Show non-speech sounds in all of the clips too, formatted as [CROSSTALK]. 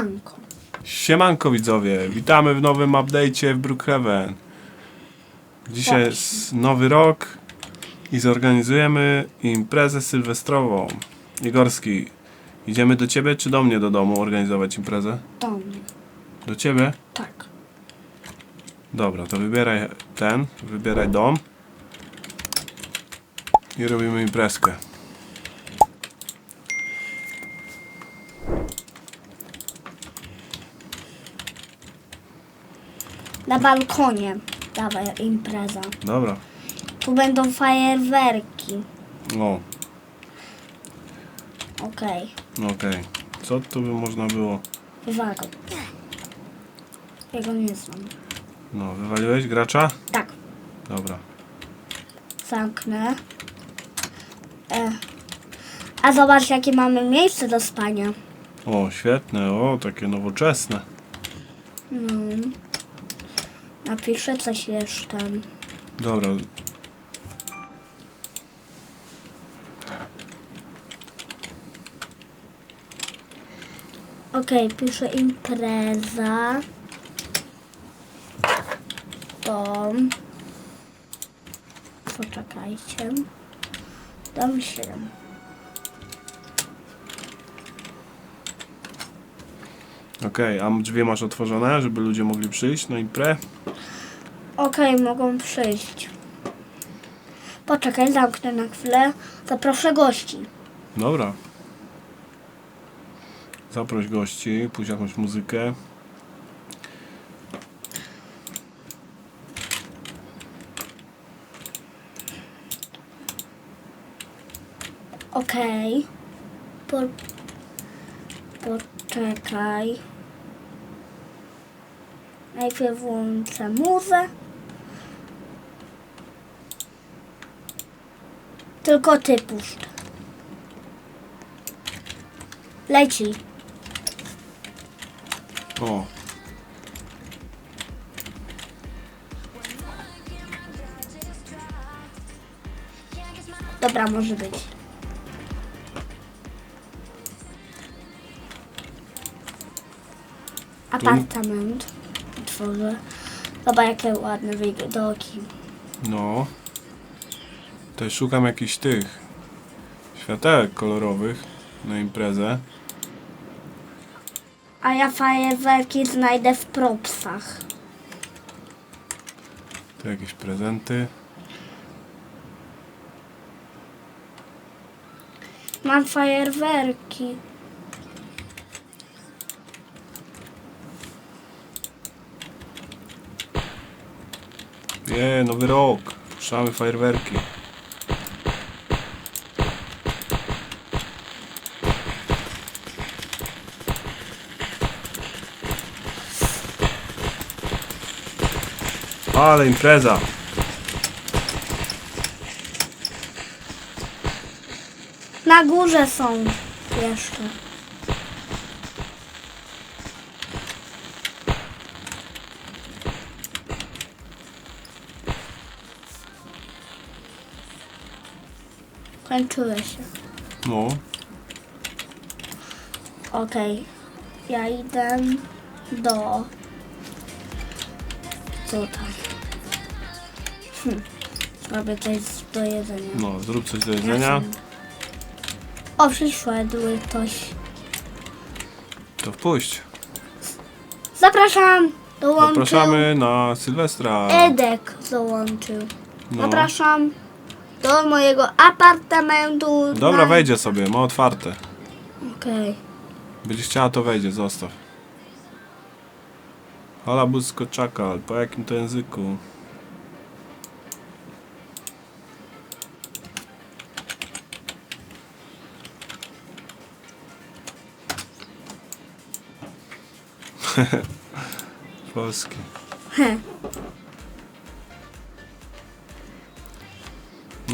Siemanko. Siemanko widzowie, witamy w nowym update'cie w Brookhaven. Dzisiaj jest nowy rok i zorganizujemy imprezę sylwestrową. Igorski, idziemy do ciebie czy do mnie do domu organizować imprezę? Do mnie. Do ciebie? Tak. Dobra, to wybieraj ten, wybieraj dom i robimy imprezkę. Na balkonie. Dawaj, impreza. Dobra, Tu będą fajerwerki. o, Okej. no okej. Co tu by można było? Uwaga. Ja go nie znam. No, wywaliłeś gracza? Tak. Dobra. Zamknę. E. A zobacz, jakie mamy miejsce do spania. O, świetne, o, takie nowoczesne. No. Napiszę coś jeszcze. Dobra, Okej, piszę impreza. Dom. Poczekajcie. Dom 7. okej, a drzwi masz otworzone, żeby ludzie mogli przyjść na imprę? Okej, mogą przyjść. Poczekaj, zamknę na chwilę. Zaproszę gości. Dobra. Zaproś gości, pójść jakąś muzykę. Okej. Po... Poczekaj. Najpierw włączę muzę. Tylko ty puszcz. Leci. O, Dobra, może być. Apartament. Tworzę. Zobacz jakie ładne widoki. no. To szukam jakichś tych światełek kolorowych na imprezę. A ja fajerwerki znajdę w propsach. Tu jakieś prezenty. Mam fajerwerki. Je, nowy rok. Puszczamy fajerwerki. Ale impreza. Na górze są jeszcze. Kończyły się. No, Okej. Ja idę do... Tutaj. Hm. Robię coś do jedzenia. no, zrób coś do jedzenia. O, przyszedły ktoś. To wpuść. Zapraszam! Dołączył. Zapraszamy na Sylwestra. Edek dołączył. No. Zapraszam do mojego apartamentu. Dobra, na- wejdzie sobie, ma otwarte. Okej. Będzie chciała, to wejdzie, zostaw. Hola busko czakal, po jakim to języku? [LAUGHS] Polski.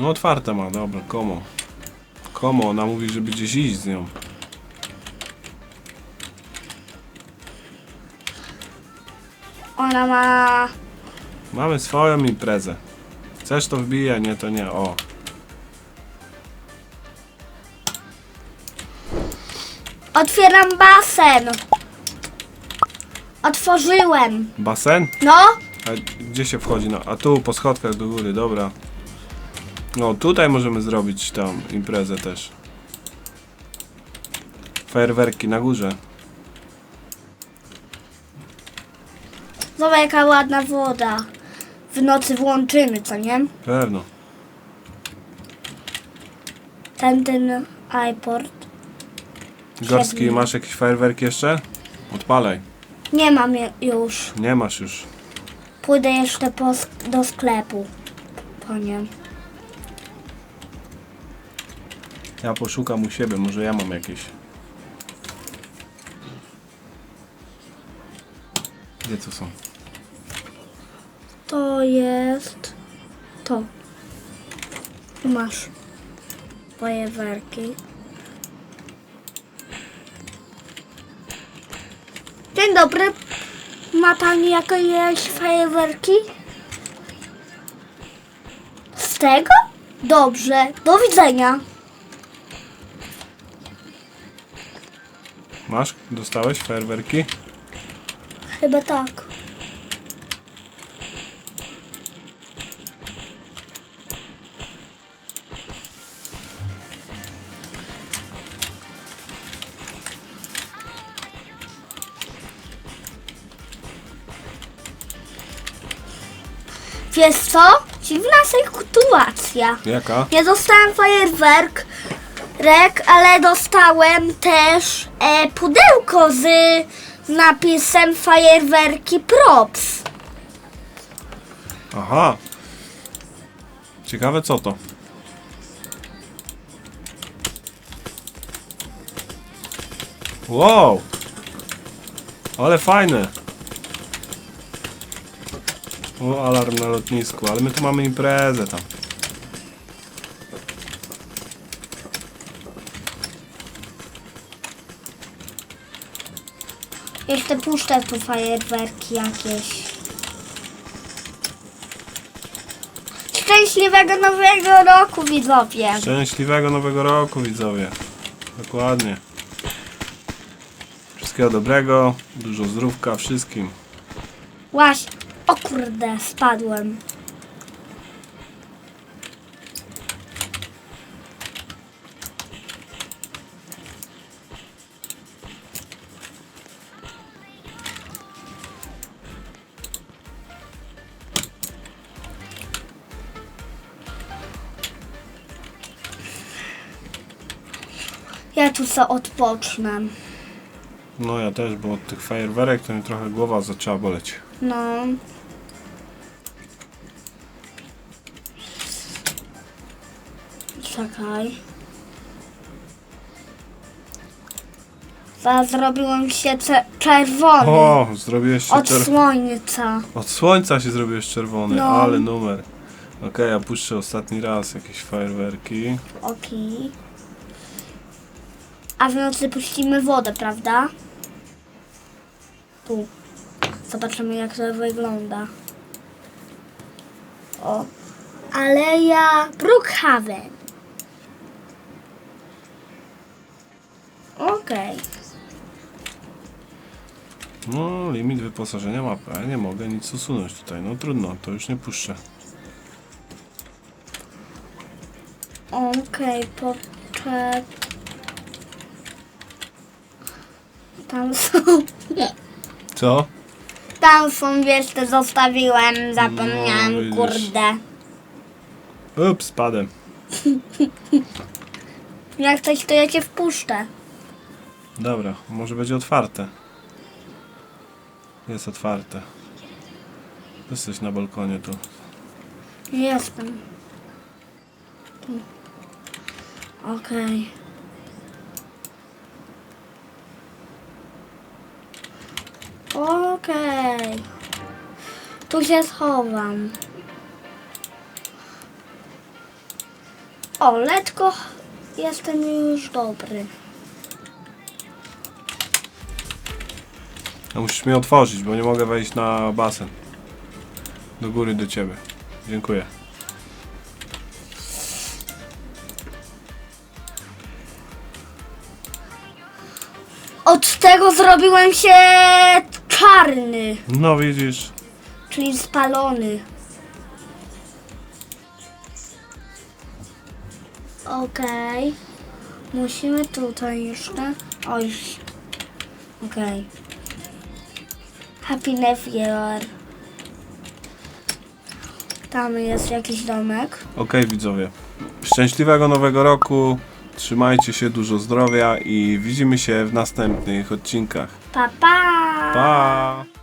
No otwarte ma, dobra, komo. Komo, ona mówi, żeby gdzieś iść z nią. Ona ma... Mamy swoją imprezę. Chcesz to wbija, nie to nie. O. Otwieram basen. Otworzyłem. Basen? No, A gdzie się wchodzi? No, a tu po schodkach do góry, dobra. No tutaj możemy zrobić tam imprezę też. Fajerwerki na górze. zobacz jaka ładna woda. W nocy włączymy, co nie? Pewno. Ten, ten iPort. Gorski, masz jakieś fajerwerki jeszcze? Odpalaj. Nie mam je już. Nie masz już. Pójdę jeszcze po, sk- do sklepu. Po. Ja poszukam u siebie, może ja mam jakieś. Gdzie to są? To jest to. Tu masz fajerwerki. Dzień dobry. Ma pani jakieś fajerwerki? Z tego? Dobrze. Do widzenia. Masz? Dostałeś fajerwerki? Chyba tak. Wiesz co? Dziwna sytuacja. Jaka? Nie dostałem fajerwerk, rek, ale dostałem też e, pudełko z napisem fajerwerki props. Aha. Ciekawe co to. Wow. Ale fajne. O, alarm na lotnisku, ale my tu mamy imprezę tam. Jeszcze puszczę tu fajerwerki jakieś. Szczęśliwego nowego roku widzowie. Szczęśliwego nowego roku, widzowie. Dokładnie. Wszystkiego dobrego, dużo zdrówka wszystkim. Łaś. O kurde, spadłem. Ja tu co odpocznę. No ja też, bo od tych fajerwerek to mi trochę głowa zaczęła boleć. No. Czekaj. Zaraz zrobiłem się cze- czerwony. O, zrobiłeś się od czerwony. słońca. Od słońca się zrobiłeś czerwony, No. ale numer. Okej, ja puszczę ostatni raz jakieś fajerwerki. Okej. A w nocy puścimy wodę, prawda? Tu. Zobaczymy jak to wygląda. O. Aleja Brookhaven. Okej. No, limit wyposażenia mapy, ja nie mogę nic usunąć tutaj. No trudno, to już nie puszczę. Okej, poczek. Tam są. Co? Tam są, wiesz, te zostawiłem, zapomniałem, No, widzisz. kurde. Ups, spadłem. Jak coś, to ja cię wpuszczę. Dobra, może będzie otwarte. Jest otwarte. Jesteś na balkonie tu. Jestem. Tu. Okej. Okej. Tu się schowam. O, letko. Jestem już dobry. Musisz mnie otworzyć, bo nie mogę wejść na basen. Do góry do ciebie. Dziękuję. Od tego zrobiłem się czarny, No widzisz. czyli spalony. Okej. Musimy tutaj jeszcze. Oj. Okej. Happy New Year. Tam jest jakiś domek. Okej widzowie. Szczęśliwego nowego roku. Trzymajcie się, dużo zdrowia i widzimy się w następnych odcinkach. Pa, pa! Pa!